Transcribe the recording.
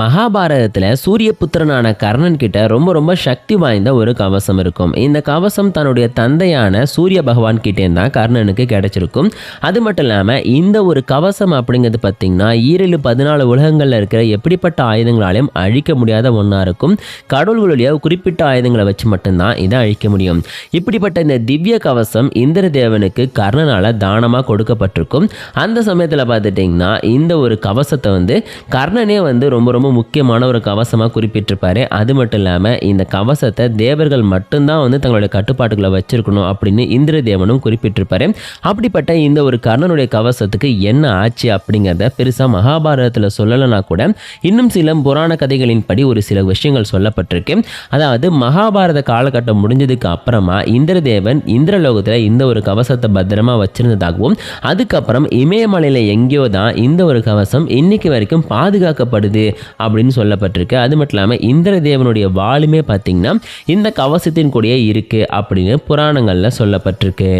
மகாபாரதத்தில் சூரியபுத்திரனான கர்ணன் கிட்ட ரொம்ப ரொம்ப சக்தி வாய்ந்த ஒரு கவசம் இருக்கும். இந்த கவசம் தன்னுடைய தந்தையான சூரிய பகவான் கிட்டே தான் கர்ணனுக்கு கிடைச்சிருக்கும். அது மட்டும் இல்லாமல் இந்த ஒரு கவசம் அப்படிங்கிறது பார்த்திங்கன்னா ஈரேழு பதினாலு உலகங்களில் இருக்கிற எப்படிப்பட்ட ஆயுதங்களாலையும் அழிக்க முடியாத ஒன்றா இருக்கும். கடவுள்களுடைய குறிப்பிட்ட ஆயுதங்களை வச்சு மட்டும்தான் இதை அழிக்க முடியும். இப்படிப்பட்ட இந்த திவ்ய கவசம் இந்திர தேவனுக்கு கர்ணனால் தானமாக கொடுக்கப்பட்டிருக்கும். அந்த சமயத்தில் பார்த்துட்டிங்கன்னா இந்த ஒரு கவசத்தை வந்து கர்ணனே வந்து ரொம்ப ரொம்ப முக்கியமான ஒரு கவசமாக குறிப்பிட்டிருப்பாரு. அது மட்டும் இல்லாமல் இந்த கவசத்தை தேவர்கள் மட்டும்தான் வந்து தங்களுடைய கட்டுப்பாட்டுகளை வச்சிருக்கணும் அப்படின்னு இந்திர தேவனும் குறிப்பிட்டிருப்பாரு. அப்படிப்பட்ட இந்த ஒரு கர்ணனுடைய கவசத்துக்கு என்ன ஆச்சு அப்படிங்கிறத பெருசாக மகாபாரதத்தில் சொல்லலைனா கூட இன்னும் சில புராண கதைகளின் படி ஒரு சில விஷயங்கள் சொல்லப்பட்டிருக்கு. அதாவது மகாபாரத காலகட்டம் முடிஞ்சதுக்கு அப்புறமா இந்திரதேவன் இந்திரலோகத்தில் இந்த ஒரு கவசத்தை பத்திரமா வச்சிருந்ததாகவும் அதுக்கப்புறம் இமயமலையில் எங்கேயோ தான் இந்த ஒரு கவசம் இன்னைக்கு வரைக்கும் பாதுகாக்கப்படுது அப்படின்னு சொல்லப்பட்டிருக்கு. அது மட்டும் இல்லாமல் இந்திரதேவனுடைய வாளுமே பார்த்திங்கன்னா இந்த கவசத்தின் கூடயே இருக்குது அப்படின்னு புராணங்களில் சொல்லப்பட்டிருக்கு.